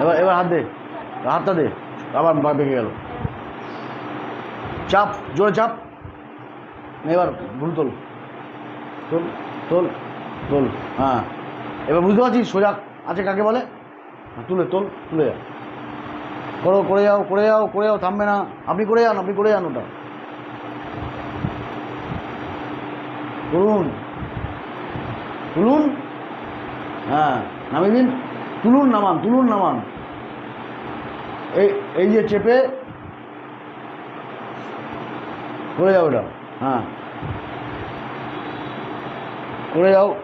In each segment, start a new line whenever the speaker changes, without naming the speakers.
এবার এবার হাত দে। হাতটা দে। আবার বেঁকে গেল। চাপ জোরে চাপ। এবার ভুল তোল। তোল তোল তোল। হ্যাঁ। এবার বুঝতে পারছিস? সোজা আছে কাকে বলে? হ্যাঁ, তুলে তোল তুলে যা। করো করে যাও করে যাও করে যাও থামবে না। আপনি করে যান আপনি করে যান ওটা। তুলুন। তুলুন। হ্যাঁ নামিয়ে দিন তুলুন নামান তুলুন নামান এই এই যে চেপে, করে যাও ওটা হ্যাঁ। করে যাও।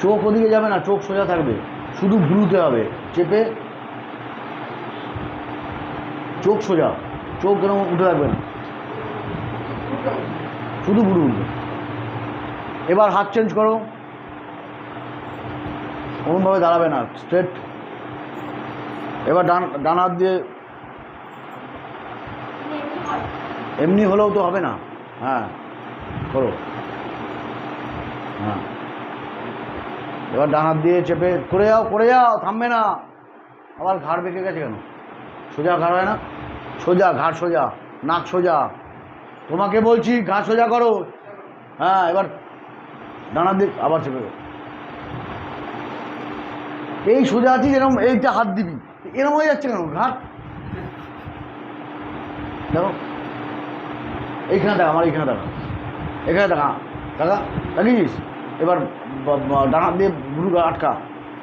চোখ ওদিকে যাবে না, চোখ সোজা থাকবে। শুধু ভুলুতে হবে। চেপে, চোখ সোজা। চোখ যেন উঠে থাকবে না? শুধু ভুরু উঠবে এবার হাত চেঞ্জ করো। ওরমভাবে দাঁড়াবে না স্ট্রেট এবার ডান ডান হাত দিয়ে। এমনি হলেও তো হবে না। হ্যাঁ করো। হ্যাঁ। এবার ডান হাত দিয়ে চেপে, করে যাও করে যাও, থামবে না। আবার ঘাড় বেঁকে গেছে কেন? সোজা ঘাড় হয় না? সোজা, ঘাড় সোজা, নাক সোজা। তোমাকে বলছি, ঘাড় সোজা করো। হ্যাঁ এবার ডান দিয়ে আবার চেপে দাও। এই সোজা আছিস এরকম এইটা হাত দিবি। এরকম হয়ে যাচ্ছে কেন? ঘাট। দেখো। এইখানে দেখা, আমার এইখানে দেখা। এখানে দেখা। দেখা দেখিস? এবার ডান দিয়ে ঘুরু আটকা।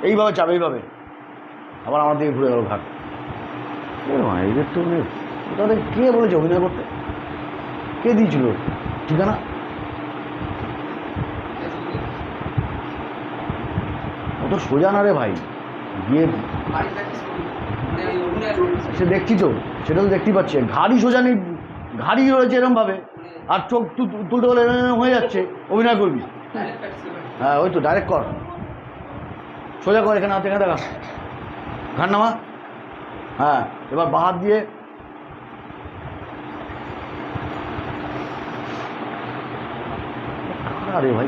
এইভাবে চাপ, এইভাবে। আবার আমার দিকে ঘুরে গেল ঘাট। এদের তো তাদের কে বলেছে অভিনয় করতে? কে দিয়েছিল? ঠিকানা? অত সোজা না রে ভাই? গিয়ে সে দেখছি তো সেটা তো দেখতেই পাচ্ছি। ঘাড়ি সোজা নেই ঘাড়ি রয়েছে এরমভাবে আর চোখ তুলতে এরম হয়ে যাচ্ছে, অভিনয় করবি। হ্যাঁ ওই তো ডাইরেক্ট কর। সোজা কর এখানে, হাতে এখানে দেখা। ঘাট নামা। হ্যাঁ এবার বাহাত দিয়ে। আরে ভাই।